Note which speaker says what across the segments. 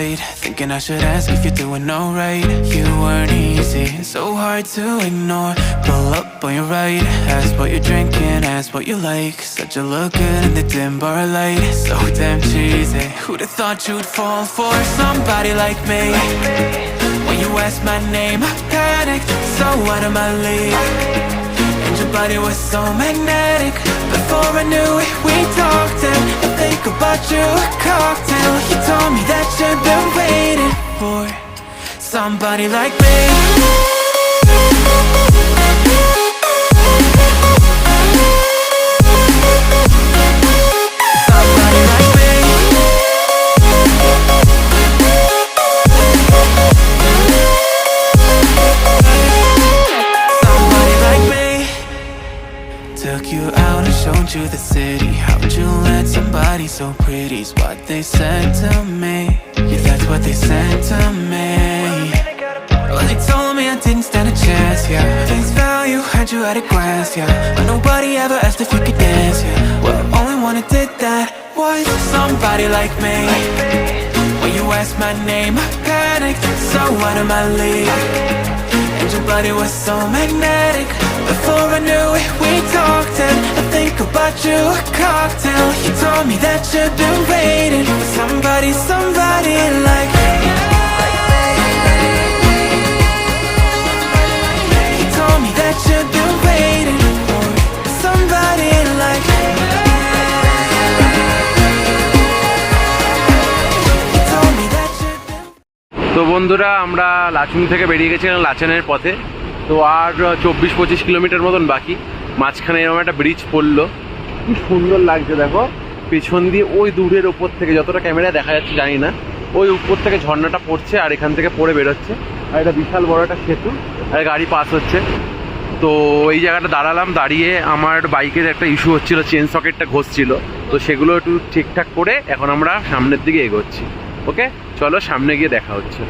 Speaker 1: Thinking I should ask if you're doing alright. You weren't easy, so hard to ignore. Pull up on your right, ask what you're drinking, ask what you like. Said you look good in the dim bar light. So damn cheesy. Who'd have thought you'd fall for somebody like me? When you asked my name, I panicked. So out of my league. And your body was so magnetic Before I knew it, we talked Somebody like me. Somebody like me. Somebody like me. Took you out and showed you the city. How'd you let somebody so pretty's what they said to me. Yeah, that's what they said to me didn't stand a chance, yeah. Face value, had you at a glance, yeah. But nobody ever asked if you could dance, yeah. Well, only one who did that was somebody like me. When you asked my name, I panicked So out of my league. And your body was so magnetic. Before I knew it, we talked And I think about you, a cocktail. You told me that you've been waiting For somebody, somebody like me
Speaker 2: তো বন্ধুরা, আমরা লাচুং থেকে বেরিয়ে গেছিলাম লাচেনের পথে। তো আর চব্বিশ পঁচিশ কিলোমিটার মতন বাকি। মাঝখানে এরকম একটা ব্রিজ পড়ল। কি সুন্দর লাগছে, দেখো। পেছন দিয়ে ওই দূরের ওপর থেকে যতটা ক্যামেরায় দেখা যাচ্ছে, জানি না। ওই উপর থেকে ঝর্ণাটা পড়ছে আর এখান থেকে পড়ে বেরোচ্ছে। আর এটা বিশাল বড় একটা সেতু। আর গাড়ি পাস হচ্ছে। তো এই জায়গাটা দাঁড়ালাম, দাঁড়িয়ে আমার বাইকের একটা ইস্যু হচ্ছিল চেন সকেটটা ঘষছিল। তো সেগুলো একটু ঠিকঠাক করে এখন আমরা সামনের দিকে এগোচ্ছি। ওকে চলো সামনে গিয়ে দেখা হচ্ছে।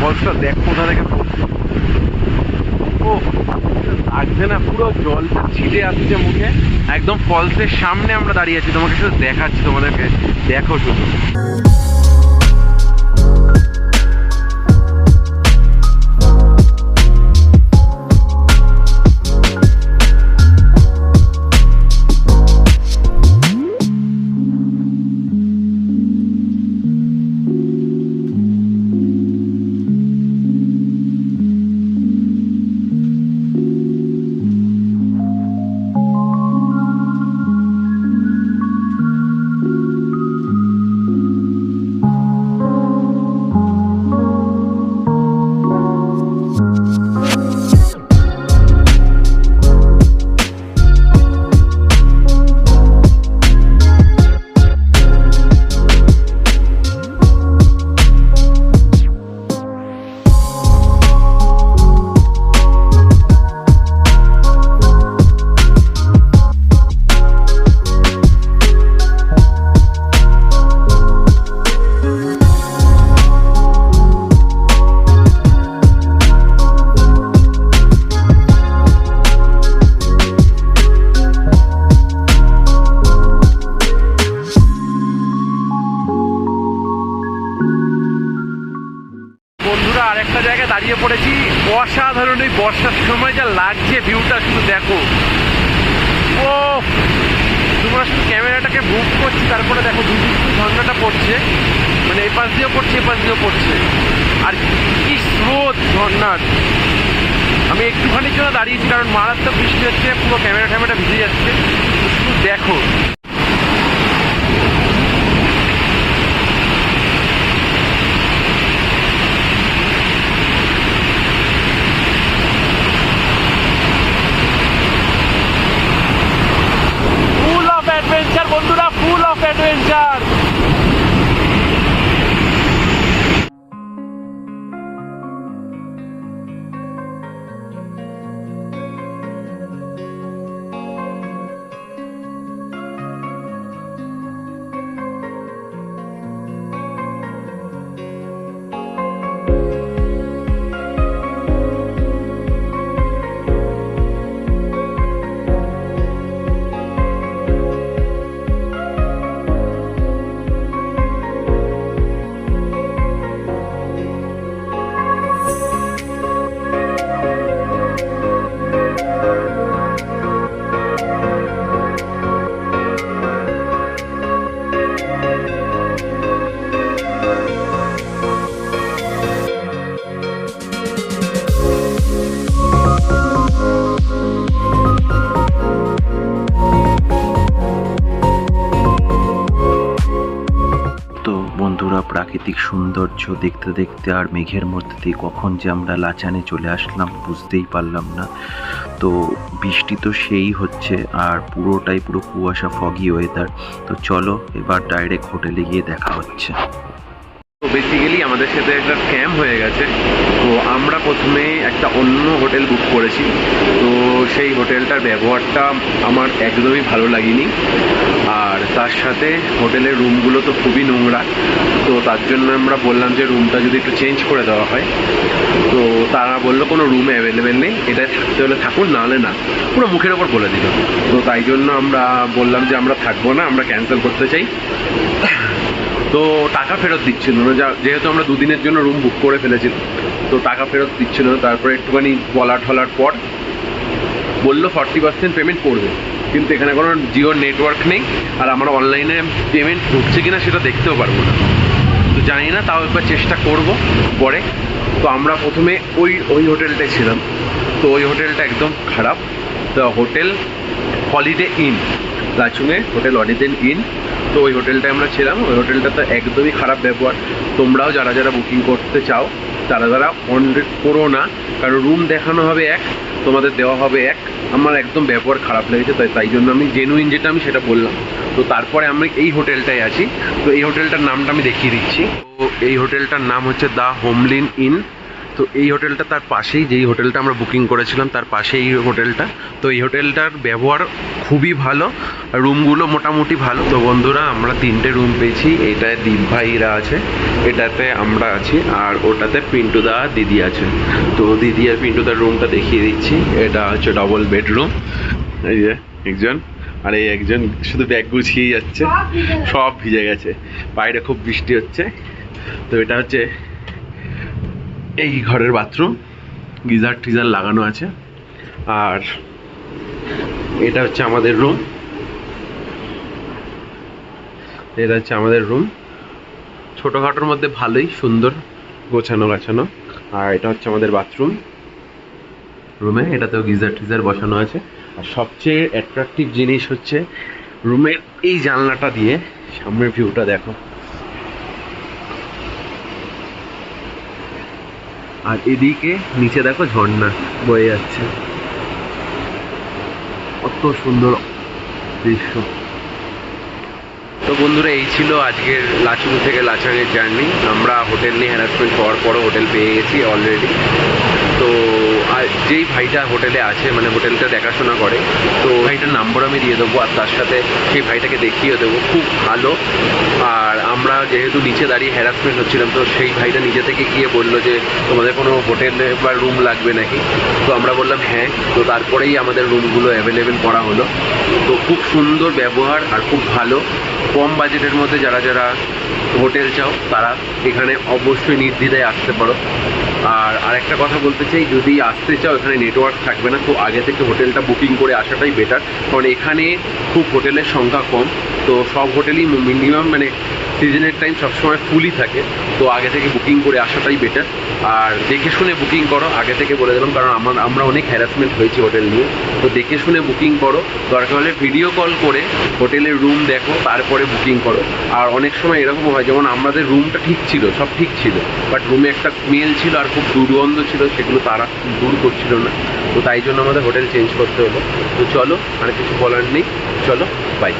Speaker 2: ফলসটা দেখ কোথা থেকে পড়ছে। ও, লাগছে না পুরো জল ছিটে আসছে মুখে। একদম ফলসের সামনে আমরা দাঁড়িয়ে আছি। তোমাকে শুধু দেখাচ্ছি তোমাদেরকে। দেখো শুধু। পড়ছে মানে এই পাশ দিয়েও পড়ছে এ পাশ দিয়েও পড়ছে। আর কি স্রোত, ঝর্ণার। আমি একটুখানির জন্য দাঁড়িয়েছি, কারণ মারাত্মক বৃষ্টি হচ্ছে, পুরো ক্যামেরা ট্যামেরা ভিজে যাচ্ছে। শুধু দেখো।
Speaker 3: সৌন্দর্য দেখতে দেখতে আর মেঘের মধ্যে দিয়ে কখন যে আমরা লাচানে চলে আসলাম, বুঝতেই পারলাম না। তো বৃষ্টি তো সেই হচ্ছে, আর পুরোটাই পুরো কুয়াশা ফগি ওয়েদার তো চলো এবার ডাইরেক্ট হোটেলে গিয়ে দেখা হচ্ছে।
Speaker 2: তো বেসিক্যালি আমাদের সাথে একটা স্ক্যাম হয়ে গেছে। তো আমরা প্রথমে একটা অন্য হোটেল বুক করেছি। তো সেই হোটেলটার ব্যবহারটা আমার একদমই ভালো লাগেনি। আর তার সাথে হোটেলের রুমগুলো তো খুবই নোংরা। তো তার জন্য আমরা বললাম যে রুমটা যদি একটু চেঞ্জ করে দেওয়া হয়। তো তারা বলল কোনো রুম অ্যাভেলেবেল নেই। এটা থাকতে হলে থাকুন, নাহলে না। পুরো মুখের ওপর বলে দিল। তো তাই জন্য আমরা বললাম যে আমরা থাকব না, আমরা ক্যান্সেল করতে চাই। তো টাকা ফেরত দিচ্ছিল না। যেহেতু আমরা দুদিনের জন্য রুম বুক করে ফেলেছিলাম তো টাকা ফেরত দিচ্ছিল না। তারপরে একটুখানি বলা ঠলার পর বলল ফর্টি পার্সেন্ট পেমেন্ট করবে। কিন্তু এখানে কোনো জিওর নেটওয়ার্ক নেই, আর আমরা অনলাইনে পেমেন্ট ঢুকছে কিনা সেটা দেখতেও পারব না। তো জানি না, তাও একবার চেষ্টা করব পরে। তো আমরা প্রথমে ওই ওই হোটেলটায় ছিলাম। তো ওই হোটেলটা একদম খারাপ। তো হোটেল হলিডে ইন লাচুংয়ে হোটেল হলিডে ইন তো ওই হোটেলটায় আমরা ছিলাম। ওই হোটেলটা তো একদমই খারাপ ব্যবহার। তোমরাও যারা যারা বুকিং করতে চাও, তারা তারা অনরেট করো না, কারণ রুম দেখানো হবে এক, তোমাদের দেওয়া হবে এক। আমার একদম ব্যবহার খারাপ লেগেছে, তাই তাই জন্য আমি জেনুইন যেটা আমি সেটা বললাম। তো তারপরে আমি এই হোটেলটায় আছি। তো এই হোটেলটার নামটা আমি দেখিয়ে দিচ্ছি। তো এই হোটেলটার নাম হচ্ছে দ্য হোমলিন ইন। তো এই হোটেলটা তার পাশেই, যেই হোটেলটা আমরা বুকিং করেছিলাম, তার পাশেই এই হোটেলটা। তো এই হোটেলটার ব্যবহার খুবই ভালো রুমগুলো মোটামুটি ভালো। তো বন্ধুরা, আমরা তিনটে রুম পেয়েছি, এটায় দীপ ভাইরা আছে, এটাতে আমরা আছি, আর ওটাতে পিন্টুদা দিদি আছে। তো দিদি আর পিন্টুদার রুমটা দেখিয়ে দিচ্ছি, এটা হচ্ছে ডবল বেডরুম এই যে একজন, আর এই একজন শুধু ব্যাগ গুছিয়েই যাচ্ছে, সব ভিজে গেছে। বাইরে খুব বৃষ্টি হচ্ছে। তো এটা হচ্ছে এই ঘরের বাথরুম গিজার টিজার লাগানো আছে। আর এটা হচ্ছে আমাদের রুম এটা হচ্ছে আমাদের রুম ছোটোখাটোর মধ্যে ভালোই সুন্দর গোছানো গাছানো। আর এটা হচ্ছে আমাদের বাথরুম রুমে এটাতেও গিজার টিজার বসানো আছে। আর সবচেয়ে অ্যাট্রাকটিভ জিনিস হচ্ছে রুমের এই জানলাটা দিয়ে, সামনের ভিউটা দেখো। আর এদিকে নিচে দেখো ঝর্ণা বয়ে যাচ্ছে। অত সুন্দর দৃশ্য। তো বন্ধুরা, এই ছিল আজকের লাচুং থেকে লাচাঙের জার্নি। আমরা হোটেল নিয়ে হ্যারাসমেন্ট হওয়ার পরও হোটেল পেয়ে গেছি অলরেডি তো যেই ভাইটা হোটেলে আছে মানে হোটেলটা দেখাশোনা করে, তো ভাইটার নাম্বার আমি দিয়ে দেবো আর তার সাথে সেই ভাইটাকে দেখিয়ে দেবো। খুব ভালো। আর আমরা যেহেতু নিচে দাঁড়িয়ে হ্যারাসমেন্ট হচ্ছিলাম, তো সেই ভাইটা নিজে থেকে গিয়ে বলল যে, তোমাদের কোনো হোটেলে বা রুম লাগবে নাকি? তো আমরা বললাম হ্যাঁ। তো তারপরেই আমাদের রুমগুলো অ্যাভেলেবেল করা হলো। তো খুব সুন্দর ব্যবহার আর খুব ভালো। কম বাজেটের মধ্যে যারা যারা হোটেল চাও, তারা এখানে অবশ্যই নির্দ্বিধায় আসতে পারো। আর আরেকটা কথা বলতে চাই, যদি আসতে চাও, এখানে নেটওয়ার্ক থাকবে না, তো আগে থেকে হোটেলটা বুকিং করে আসাটাই বেটার কারণ এখানে খুব হোটেলের সংখ্যা কম, তো সব হোটেলই মিনিমাম মানে সিজনের টাইম সবসময় ফুলই থাকে, তো আগে থেকে বুকিং করে আসাটাই বেটার আর দেখে শুনে বুকিং করো, আগে থেকে বলে দিলাম, কারণ আমার, আমরা অনেক হ্যারাসমেন্ট হয়েছি হোটেল নিয়ে। তো দেখে শুনে বুকিং করো, দরকার হলে ভিডিও কল করে হোটেলের রুম দেখো, তারপরে বুকিং করো। আর অনেক সময় এরকম হয়, যেমন আমাদের রুমটা ঠিক ছিল, সব ঠিক ছিল বাট রুমে একটা স্মেল ছিল আর খুব দুর্গন্ধ ছিল, সেগুলো তারা দূর করছিল না। তো তাই জন্য আমাদের হোটেল চেঞ্জ করতে হলো। তো চলো, আর কিছু বলার নেই। চলো বাই